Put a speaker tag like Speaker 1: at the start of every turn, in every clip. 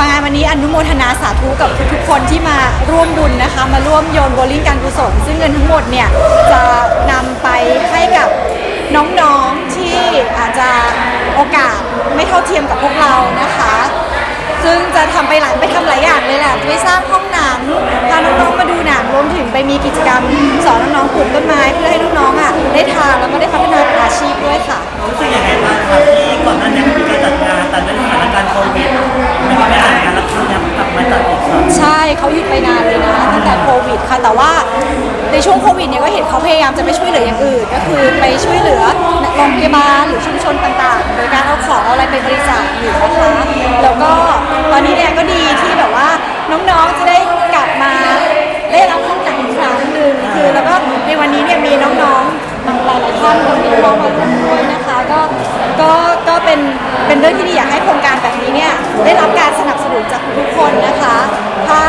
Speaker 1: มางานวันนี้อนุโมทนาสาธุกับทุกๆคนที่มาร่วมบุญนะคะ มาร่วมโยนโบลิ่งการกุศลซึ่งเงินทั้งหมดเนี่ยจะนำไปให้กับน้องๆที่อาจจะโอกาสไม่เท่าเทียมกับพวกเรานะคะ ซึ่งจะทำไปหลายไปทำหลายอย่างเลยแหละไปสร้างห้องหนังพาน้องๆมาดูหนังรวมถึงไปมีกิจกรรม สอนน้องๆปลูกต้นไม้เพื่อให้น้องๆอะได้ทานแล้วก็ได้พัฒนาเป็นอาชีพด้วยค่ะ เป็นเรื่องที่ดีอยากให้โครงการแบบนี้เนี่ยได้รับการสนับสนุนจากทุกๆคนนะคะ ถ้า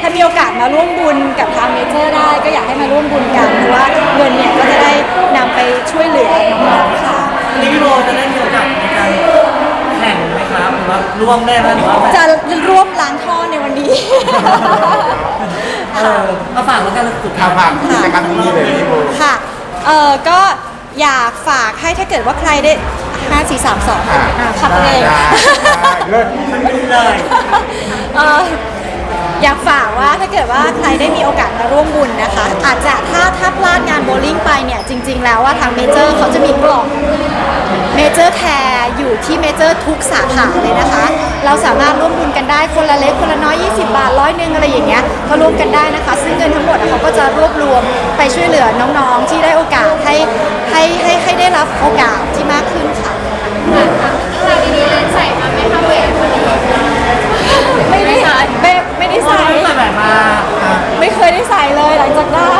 Speaker 1: ถ้ามีโอกาสมาร่วมบุญกับทางเมเจอร์ได้ ก็อยากให้มาร่วมบุญกันเพราะว่าเงินเนี่ยก็จะได้นำไปช่วยเหลือน้องๆค่ะ
Speaker 2: วันนี้พี่โบจะได้มีโอกาสในการแข่งไหมครับหรือว่าร่วมได้ไหมหรือว่าแบบ
Speaker 1: จะร่วมล้างท่อในวันนี้
Speaker 2: เออมาฝากแล้วกันเลยสุด
Speaker 3: ข่าวผ่านกิจกรรมนี้เลยพี่โบ
Speaker 1: ค่ะ เออก็อยากฝากให้ถ้าเกิดว่าใครได้ 5 4 3 2
Speaker 3: อ่า
Speaker 1: ขับเอง
Speaker 3: ได้ได้เลิศ
Speaker 2: เลย
Speaker 1: เอ่อ อยากฝากว่าถ้าเกิดว่าใครได้มีโอกาสมาร่วมบุญนะคะ อาจจะถ้าถ้าพลาดงานโบว์ลิ่งไปเนี่ย จริง ๆ แล้วว่าทางเมเจอร์เขาจะมีกล่องเมเจอร์แคร์อยู่ที่เมเจอร์ทุกสาขาเลยนะคะ เราสามารถร่วมบุญกันได้คนละเล็กคนละน้อย 20 บาทร้อยหนึ่งอะไรอย่างเงี้ยก็ร่วมกันได้นะคะ ซึ่งเงินทั้งหมดอะเขาก็จะรวบรวมไปช่วยเหลือน้องๆที่ได้โอกาสให้ให้ให้ให้ได้รับโอกาสที่มากขึ้นค่ะ
Speaker 4: เราดีๆเลยใส่มาไหมคะเวทวันนี้
Speaker 1: ไม่ได้ไม่ไม่ได้
Speaker 2: ใส่
Speaker 1: ใส่
Speaker 2: ใส่แบบมา
Speaker 1: ไม่เคยได้ใส่เลยหลังจากได้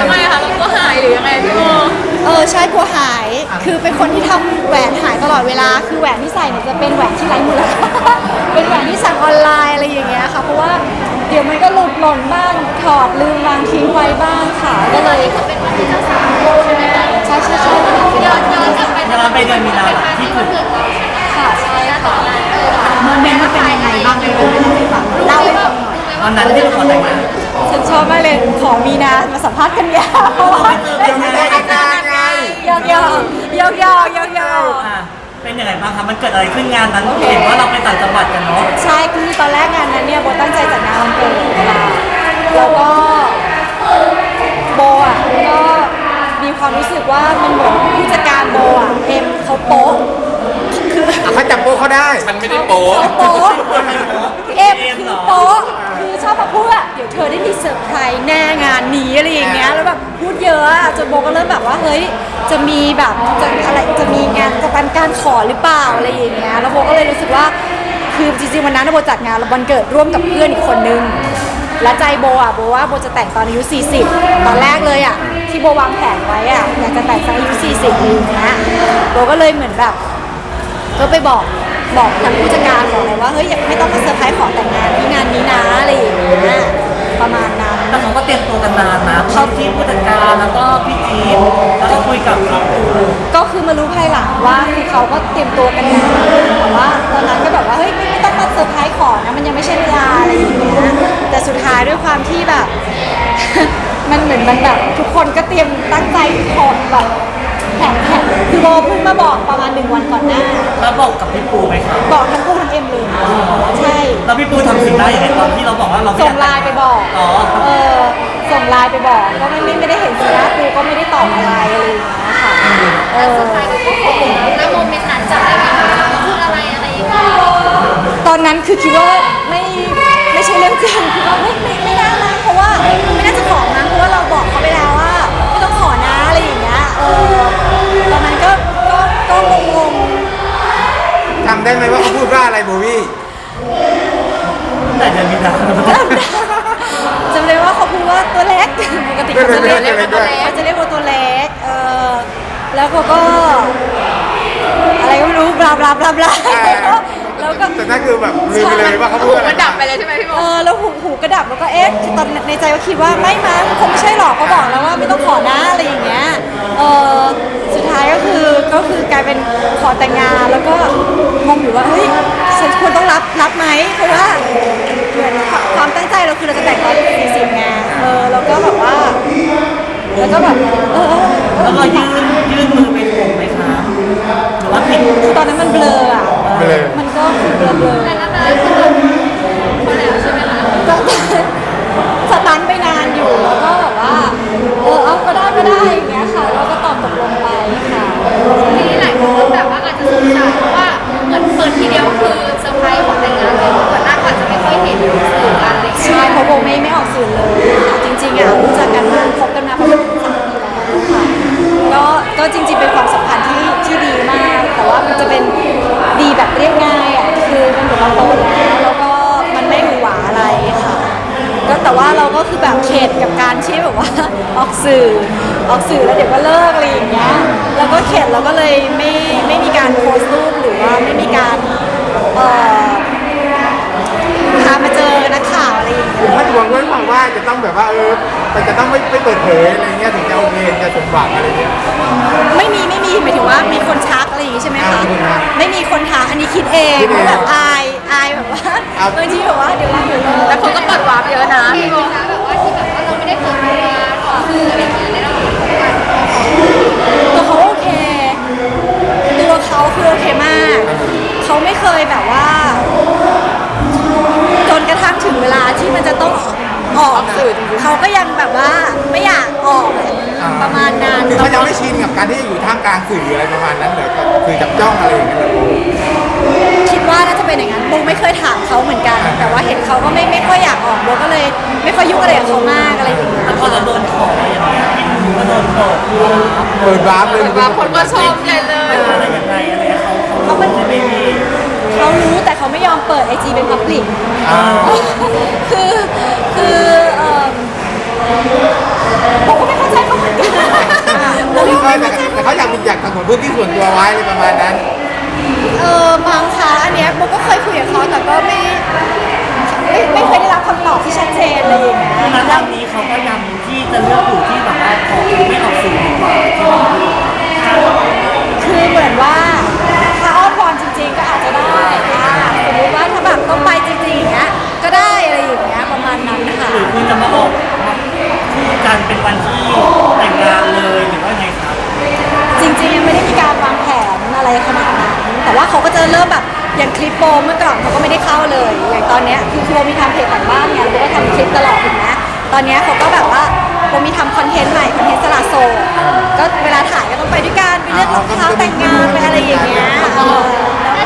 Speaker 4: ทำไมอะคะมันก็หายหรือยังไงพี่โม
Speaker 1: เออใช่กลัวหาย คือเป็นคนที่ทำแหวนหายตลอดเวลา คือแหวนที่ใส่เนี่ยจะเป็นแหวนที่ไร้มูลค่า เป็นแหวนที่สั่งออนไลน์อะไรอย่างเงี้ยค่ะ เพราะว่าเดี๋ยวมันก็หลุดหล่นบ้าง ถอดลืมวางทิ้งไว้บ้างค่ะ ก็เลย
Speaker 4: เป็นวันที่เจ้าสาวใช่ไหมคะ
Speaker 1: ใช่ใช่ใช่ค่ะ
Speaker 4: ย้อนย้อนกลับไป
Speaker 2: ย้อนไปเดือนมีนาที่ถูก
Speaker 1: ค่ะใช่ค่ะ
Speaker 4: มันเป็นมันเป็นยังไงบ้างเลย
Speaker 1: เล่า
Speaker 2: วัน นั้นที่เราขอแต่งงาน
Speaker 1: ฉันชอบมากเลยขอมีนามาสัมภาษณ์กันยาว
Speaker 2: เดี๋ยวไม่ได้กันไง
Speaker 1: ยอกยอกยอกยอกยอกยอก
Speaker 2: อะเป็นยังไงบ้างครับมันเกิดอะไรขึ้นงานนั้นเห็นว่าเราไปต่างจังหวัดกันเนาะ
Speaker 1: ใช่คือตอนแรกงานนั้นเนี่ยโบตั้งใจจัดงานวันเกิดของเราแล้วก็โบอะก็มีความรู้สึกว่ามันเหมือนผู้จัดการโบอะเอ็มเขาโป๊ะ คือ
Speaker 3: เขาจับโป๊ะเขาได้ มันไม่ได้โป๊ะ
Speaker 1: เขาโป๊ะเอ็มคือโป๊ะคือชอบมาพูดอะเดี๋ยวเธอได้มีเซอร์ไพรส์แน่งานนี้อะไรอย่างเงี้ยแล้วแบบพูดเยอะอะจนโบก็เริ่มแบบว่าเฮ้ยจะมีแบบจะอะไรจะมีงานจะเป็นการขอหรือเปล่าอะไรอย่างเงี้ยแล้วโบก็เลยรู้สึกว่าคือจริงๆวันนั้นโบจัดงานวันเกิดร่วมกับเพื่อนอีกคนนึง และใจโบอะโบว่าโบจะแต่งตอนอายุ 40 ตอนแรกเลยอะที่โบวางแผนไว้อะอยากจะแต่งตอนอายุ 40อะไรอย่างเงี้ยโบก็เลยเหมือนแบบ ก็ไปบอกบอกทางผู้จัดการบอกเลยว่าเฮ้ยอย่าไม่ต้องมาเซอร์ไพรส์ขอแต่งงานที่งานนี้นะอะไรอย่างเงี้ยประมาณนั้น
Speaker 2: แต่เขาก็เตรียมตัวกันนานนะเข้าที่ผู้จัดการแล้วก็พี่จีนแล้วก็คุยกับพี่ปู
Speaker 1: ก็คือมารู้ภายหลังว่าคือเขาก็เตรียมตัวกันนานแต่ว่าตอนนั้นก็แบบว่าเฮ้ยไม่ไม่ต้องมาเซอร์ไพรส์ขอนะมันยังไม่ใช่เวลาอะไรอย่างเงี้ยแต่สุดท้ายด้วยความที่แบบ มันเหมือนมันแบบทุกคนก็เตรียมตั้งใจขอแบบ แผนแผนคือโบเพิ่งมาบอกประมาณหนึ่งวันก่อนหน้า
Speaker 2: แล้วบอกกับพี่ปูไหมครับ
Speaker 1: บอกทั้งคู่ทั้งเอ็มเลยใช่
Speaker 2: แล้วพี่ปูทำสิ่งได้ยังไงตอนที่เราบอกว่าเราม่
Speaker 1: ส่
Speaker 2: องยาก
Speaker 1: ไลน์ไปบอก
Speaker 2: อ๋อ
Speaker 1: เออ ส่งไลน์ไปบอกก็ไม่ไม่ไม่ได้เห็นสีหน้าปูก็ไม่ได้ตอบอะไรอะไรอย่างเงี้ยค่ะเออ
Speaker 4: สุดท้ายก็โอ้โหแล้วโมเมนต์นั้นจำได้ไหมคะพูดอะไรอะไรยังไง
Speaker 1: ตอนนั้นคือคิดว่าไม่ไม่ใช่เรื่องจริงคิดว่าไม่ไม่ไม่น่ามั้งเพราะว่า ได้
Speaker 3: ไหมว่าเขาพูดว่าอะไรโบวี่
Speaker 2: แต่เดือนมีนา
Speaker 1: ๆจำเลยว่าเขาพูดว่าตัวเล็กปกติเขาจะเรียก
Speaker 3: เรียกตัวเล็ก
Speaker 1: เขาจะเรียกว่าตัวเล็กเออแล้วเขาก็ อะไรก็ไม่รู้บลาบลาบลาบลาแล้วก็
Speaker 3: แต่นั่นคือแบบลืมไปเลยว่าเขาพูดอะไร
Speaker 4: มันดับไปเลยใช่ไหมพี่โม
Speaker 1: เออแล้วหูหูกระดับแล้วก็เอ๊ะตอนในใจก็คิดว่าไม่มาคงไม่ใช่หรอกเขาบอกแล้วว่าไม่ต้องขอนะอะไรอย่างเงี้ยเออสุดท้ายก็คือก็คือกลายเป็นขอแต่งงานแล้วก็ งงอยู่ว่าเฮ้ยฉันควรต้องรับรับไหมเพราะว่าเหมือนความตั้งใจเราคือเราจะแต่งตอนสี่สิบไงเออแล้วก็แบบว่า แล้วก็แบบเออเออ
Speaker 2: แล้วเรยื่นยื่นมือไปถงไหมคะหรือว่าผิด
Speaker 1: คือตอนนั้นมันเบลออะมันก็เบลอเบลอ
Speaker 4: แล้วนะสนุกมาแล้วใช่ไหมคะ
Speaker 1: ก็สตันไปนานอยู่แล้วก็แบบว่าเออเอาก็ได้ก็ได้อย่างเงี้ยค่ะแล้วก็ตอบตกลงไปค่ะ
Speaker 4: ทีนี้หลายคนก็แบบว่าอาจจะสงสัย ปิดทีเดียวคือเซอร์ไพรส์ของแต่งงานเลยก่อนหน้าก็อาจจะไม่ค่อยเห็นสื่อกันอะไรอย่าง
Speaker 1: ใช่
Speaker 4: เงี้ย
Speaker 1: เพราะโบไม่ไม่ออกสื่อเลยค่ะจริงๆอะรู้จักกันมาคบกันมาประมาณสามปีแล้วค่ะก็ก็จริงๆเป็นความสัมพันธ์ที่ที่ดีมาก แต่ว่ามันจะเป็นดีแบบเรียบง่ายอะคือมันเหมือนเราโตแล้วแล้วก็มันไม่หวือหวาอะไรค่ะก็แต่ว่าเราก็คือแบบเข็ดกับการที่แบบว่า ออกสื่อออกสื่อแล้วเดี๋ยวก็เลิกอะไรอย่างเงี้ยแล้วก็เข็ดแล้วก็เลยไม่ไม่มีการโพสต์ อย่างเงี้ย
Speaker 3: ถ้าดวงด้วยความว่าจะต้องแบบว่าเออมันจะต้องไม่ไม่เปิดเผยอะไรเงี้ยถึงจะโอเคจะสมหวังอะไรเงี้ย
Speaker 1: ไม่มีไม่มีหมายถึงว่ามีคนทักอะไรอย่างงี้ใช่ไหมคะ
Speaker 3: อ่ามีคนทัก
Speaker 1: ไม่มีคนทักอันนี้คิดเอง
Speaker 3: คิดเอง
Speaker 1: ว่าแบบอายอายแบบว่า
Speaker 3: ครับ
Speaker 1: บางทีแบบว่าเดี๋ยวรักเดี๋ยวเลิก
Speaker 4: แต่คนก็เปิดวาร์ปเยอะนะพี่โบคะแบบว่าที่แบบว่าเราไม่ได้เปิดตัวขอสื่ออะไรอย่างเงี้ย
Speaker 1: เปิดวาร์
Speaker 3: ปเลย
Speaker 4: บางคนก็ชมใหญ่เลย
Speaker 2: อะไรยังไงอะไรเขาเขาไม่ไม่มี
Speaker 1: เขารู้แต่เขาไม่ยอมเปิดไอจีเป็นพับลิก
Speaker 3: อ่า
Speaker 1: คือคือเอ่อผมก็ไม่เข้าใจเขาเหมือนกันผมก็
Speaker 3: แต่
Speaker 1: ไม่เข้าใจ
Speaker 3: แต่เขาอยากมีอยากสงวนพื้นที่ส่วนตัวไว้อะไรประมาณนั้น
Speaker 1: เออบางครั้งอันเนี้ยโบก็เคยคุยกับเขาแต่ก็ไม่ไม่ไม่เคยได้รับคำตอบที่ชัดเจนอะไรอย่างเงี้ย
Speaker 2: ดังนั้นวันนี้เขาก็ยังที่จะเลือกอยู่ที่แบบว่าขอไม่ออก
Speaker 1: คือเหมือนว่าถ้าอ้อนวอนจริงๆก็อาจจะได้อ่าสมมติว่าถ้าแบบต้องไปจริงๆอย่างเงี้ยก็ได้อะไรอย่างเงี้ยประมาณนั้นนะคะ
Speaker 2: หรือคุณจะมาออกมาคู่กันเป็นวันที่แต่งงานเลยหรือว่าไงครับ
Speaker 1: จริงๆยังไม่ได้มีการวางแผนอะไรขนาดนั้น แต่ว่าเขาก็จะเริ่มแบบอย่างคลิปโปมเมื่อก่อนเขาก็ไม่ได้เข้าเลย อย่างตอนเนี้ยคือคือโบมีทำเพจแต่งบ้านเนี่ยโบก็ทำคลิปตลอดถูกไหมตอนเนี้ยเขาก็แบบว่า โบมีทำคอนเทนต์ใหม่คอนเทนต์สละโซดก็เวลาถ่ายก็ต้องไปด้วยกันไปเลือกรองเท้าแต่งงานไปอะไรอย่างเงี้ย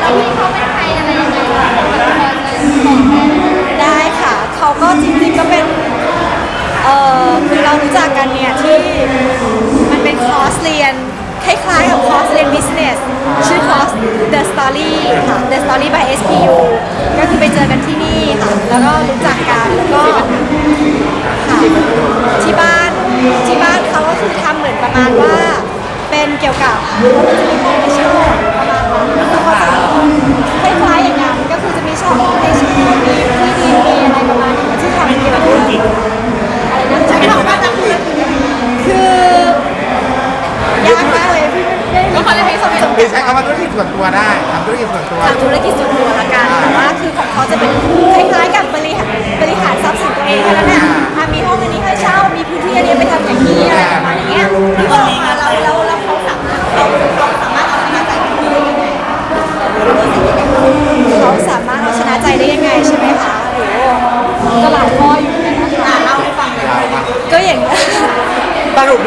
Speaker 4: แล้วพี่
Speaker 1: เขาเป็น
Speaker 3: ใคร
Speaker 1: อะไรยังไง กี่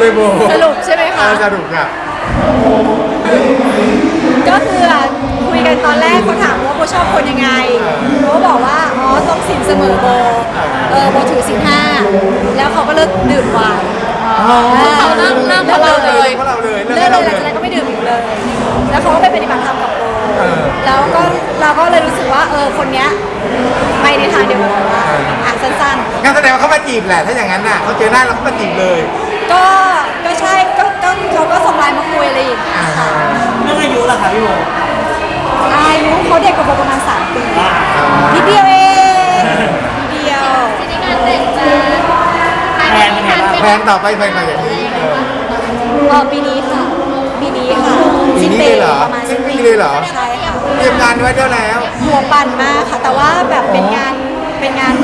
Speaker 1: เลย
Speaker 3: โบ
Speaker 1: สรุปใช่ไหม
Speaker 3: เอ
Speaker 1: คะ
Speaker 3: อสรุปค่ะ
Speaker 1: ก็คือคุยกันตอนแรกเขาถามว่าโบชอบคนยังไงโบก็บอกว่าอ๋อต้องสินเสมอโบเออโบถือสินห้าแล้วเขาก็เลิกดื่มไวน์
Speaker 4: เขาเลิกเลิกกับเราเลย
Speaker 3: เพราะเราเลย
Speaker 1: เลิ
Speaker 3: เลิ
Speaker 1: ก
Speaker 3: ก
Speaker 1: เล
Speaker 3: เรา
Speaker 1: ยห
Speaker 3: เล
Speaker 1: ลัง
Speaker 3: ย
Speaker 1: จากนั้นก็ไม่ดื่มอีกเลย แล้วเขาก็ไปปฏิบัติธรรมกับโบ
Speaker 3: เออ
Speaker 1: แล้วก็เราก็เลยรู้สึกว่าเออคนเนี้ยไปในทางเดียวกับเราว่าอะสั้น
Speaker 3: งั้นแสดงว่าเขามา จีบแหละถ้าอย่างนั้นน่ะเขาเจอหน้าเราเขามาจีบเลย
Speaker 1: ๆก็ก็ใช่ก็ก็เขาก็ส่งไลน์มาคุยอะไรอย่างเงี้ยค่ะ
Speaker 2: เรื่องอายุล่ะคะพี่โบ
Speaker 1: อายุเขาเด็กกว่าโบประมาณสามปีนิดเดียวเองนิดเดียว
Speaker 4: ทีนี้งานแต่งจะภายในที่ทันไหม
Speaker 3: แพลนต่อไปไปไปอย่างนี้เออ
Speaker 1: เออปีนี้ค่ะปีนี้ค่ะ
Speaker 3: ปีนี้เลยเหรอ
Speaker 1: ประมาณสิ้นปี
Speaker 3: ปีนี้เลยเหรอ
Speaker 1: ใช่ค่ะ
Speaker 3: เตรียมงานไว้เท่าแล้ว
Speaker 1: หัวปั่นมากค่ะ แต่ว่าแบบเป็นงานเป็นงาน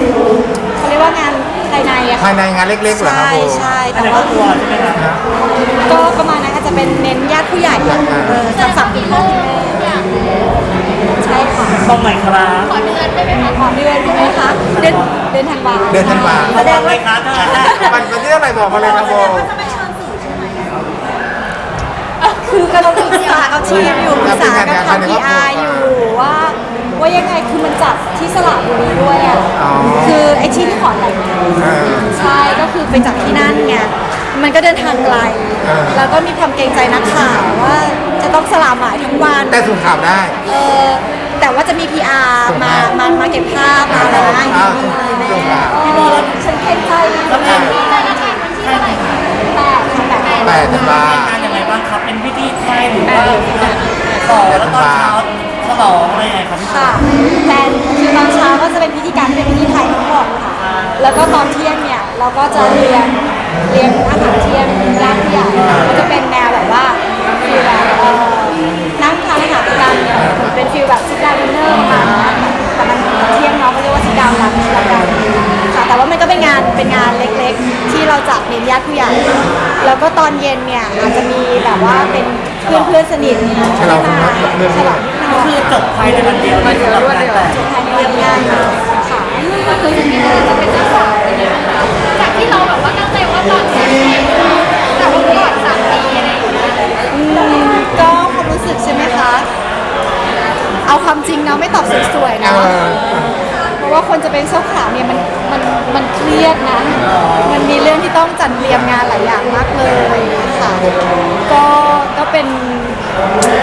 Speaker 1: เขาเรียกว่างานภายในอะค่ะ
Speaker 3: ภายในงานเล็กๆเหรอครับ
Speaker 1: ใช่
Speaker 3: โบ
Speaker 1: ใช่
Speaker 2: อัน
Speaker 1: แต่
Speaker 2: นี้คร
Speaker 1: ว่า
Speaker 2: อบครัวใช่ไหมครับ
Speaker 3: นะ
Speaker 1: ก็ประมาณนั้นอาจจะเป็นเน้นญาติผู้ใหญ่อะเออทางฝั่งคุณพ่อคุณแม่ใช่ค่ะ
Speaker 2: ต้องไหนครับ
Speaker 4: ขอเดือนได้ไหมคะ
Speaker 1: ขอเดือนใช่ไหมคะเดือนเดือนธันวา
Speaker 3: เดือนธันวา
Speaker 1: แสดง
Speaker 2: ไหน
Speaker 1: ว่า
Speaker 2: ครับถ้าถ้า
Speaker 3: มันมันที่เท่าไหร่บอกมาเลยครับโบ
Speaker 1: คือกำลังปรึกษากับทีมอยู่ปรึกษากับทาง PR อยู่ว่า ว่ายังไงคือมันจัดที่สระบุรีด้วยอะ
Speaker 3: อ๋อ
Speaker 1: คือไอ้ที่ที่ขอนแก่น
Speaker 3: เออ
Speaker 1: ใช่ก็คือไปจัดที่นั่นไงมันก็เดินทางไกล
Speaker 3: เออ
Speaker 1: แล้วก็มีความเกรงใจนักข่าวว่าจะต้องสลาหมายทั้งวัน
Speaker 3: แต่ส่งข่าวได้
Speaker 1: เออแต่ว่าจะมี PR มา มา มาเก็บภาพมาอะไรนะ
Speaker 3: อ้าว
Speaker 1: ยินดี
Speaker 3: ส่งข่าว
Speaker 1: พี่บอลฉันเกรงใจ
Speaker 2: แล้วงาน
Speaker 4: รายละครวันที่เท่าไหร่คะ
Speaker 1: แปดค่ะแปด
Speaker 3: แปดธันวา
Speaker 2: งานยังไงบ้างครับ เป็นพิธีไทยหรือว่าต่อแล้วตอนเช้า สองอะไรยังไงครับพี่
Speaker 1: ค่ะแต่คือตอนเช้าก็จะเป็นพิธีการที่เป็นพิธีไทยทั้งหมดค่ะ แล้วก็ตอนเที่ยงเนี่ยเราก็จะเรียนเรียนอาหารเที่ยงญาติผู้ใหญ่ก็จะเป็นแนวแบบว่าฟิลแบบเอ่อนั่งทานอาหารกันเป็นฟิลแบบซิดาวดินเนอร์ประมาณนั้นแต่มันเที่ยงเนาะก็เรียกว่าซิดาวลันช์ละกัน แต่ว่ามันก็เป็นงานเป็นงานเล็กๆ ที่เราจัดเน้นญาติผู้ใหญ่ แล้วก็ตอนเย็นเนี่ยอาจจะมีแบบว่าเป็นเพื่อนเพื่อนๆสนิท
Speaker 3: ฉลองกับเพื่อนๆ
Speaker 1: ฉลองนิดหน่
Speaker 2: ก็
Speaker 1: อย
Speaker 2: คือจบภายในวันเดียวเลยสำหรับงานแต่ง
Speaker 1: ภายในวันงานค่ะ
Speaker 4: ก็คือจะมีจะเป็นเจ้าสาวอะไรอย่างเงี้ยนะคะจากที่เราแบบว่าตั้งใจว่าก่อนสามปีแต่ว่าก่อนสามปีอะไรอย่างเงี้ย
Speaker 1: อืมก็ความรู้สึกใช่ไหมคะ เอาความจริงเนาะไม่ตอบสวยๆ
Speaker 3: เอ
Speaker 1: นะ
Speaker 3: อ
Speaker 1: เพราะว่าคนจะเป็นเจ้าขาวเนี่ยมันมันมันเครียดนะ มันมีเรื่องที่ต้องจัดเตรียมงานหลายอย่างมากเลยค่ะ ก็ก็เป็น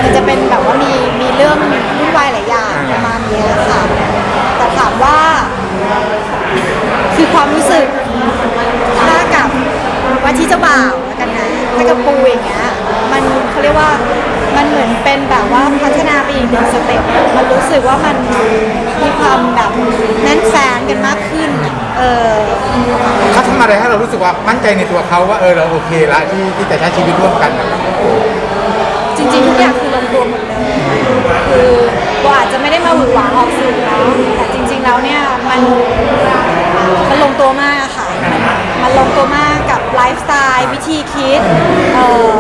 Speaker 1: มันจะเป็นแบบว่ามีมีเรื่องวุ่นวายหลายอย่างประมาณเนี้ยค่ะ แต่ถามว่า คือความรู้สึกถ้ากับว่า ที่เจ้าบ่าวแล้วกันนะถ้ากับปูอย่างเงี้ยมันเขาเรียกว่ามันเหมือนเป็นแบบว่าพัฒนาไปอีกหนึ่งสเต็ปมันรู้สึกว่ามันมีความแบบแน่นแฟนกันมากขึ้นอะเออ
Speaker 3: เขาทำอะไรให้เรารู้สึกว่ามั่นใจในตัวเขาว่าเออเราโอเคละที่ที่จะใช้ชีวิตร่วมกันนะครับ
Speaker 1: จริงๆทุกอย่างคือลงตัวหมดเลย คือโบอาจจะไม่ได้มาหวือหวาออกสื่อเนาะแต่จริง ๆ แล้วเนี่ยมันมันลงตัวมากอะค่ะมันลงตัวมากกับ ไลฟ์สไตล์วิธีคิดเอ่อ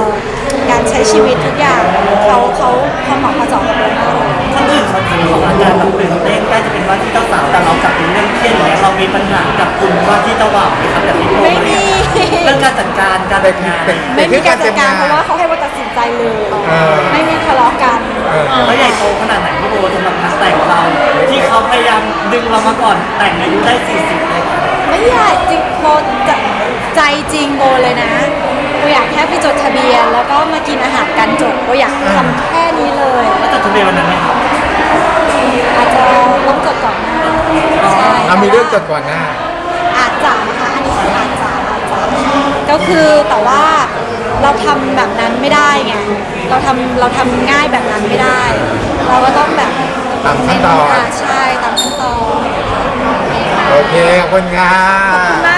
Speaker 1: การใช้ชีวิตทุกอย่างเขาเขาเขาเหมาะเขาเจาะกับโบมากเลย
Speaker 2: คนอื่นเขาถือของอาจารย์แบบตื่นเต้นใกล้จะเป็นว่าที่เจ้าสาวแต่เรากลับเป็นเรื่องเครียดอย่างเงี้ยเรามีปัญหากับคุณว่าที่เจ้าบ่าวไหมครับแบบนี้โปร
Speaker 1: ไม่มี
Speaker 2: เรื่องการจัดการการแต่งงาน
Speaker 3: เป็น
Speaker 1: ไม่มีการจัดการเพราะว่าเขาให้โบตัดสินใจเลย
Speaker 3: เออ
Speaker 1: ไม่มีทะเลาะกัน
Speaker 3: เออ
Speaker 2: แล้วใหญ่โตขนาดไหนพี่โบสำหรับงานแต่งเรา ที่เขาพยายามดึงเรามาก่อนแต่งอายุได้ 40เลย
Speaker 1: ไม่อยากจริงโบจะใจจริงโบเลยนะโบอยากแค่ไปจดทะเบียน แล้วก็มากินอาหารกันจบโบอยากทำแค่นี้เลย
Speaker 2: แล้วจดทะเบียนวันนั้นไหมครับ
Speaker 1: อาจจะต้องจดก่อนหน้าใช่
Speaker 3: เอามีเรื่องจดก่อนหน้า
Speaker 1: อาจจะนะคะอันนี้คืออาจจะอาจจะก็คือแต่ว่าเราทำแบบนั้นไม่ได้ไง เราทำเราทำง่ายแบบนั้นไม่ได้ เราก็ต้องแบบ
Speaker 3: ตามขั้นตอนา
Speaker 1: ใช่ตามขั้นตอน
Speaker 3: โอเคขอบคุณค่ะ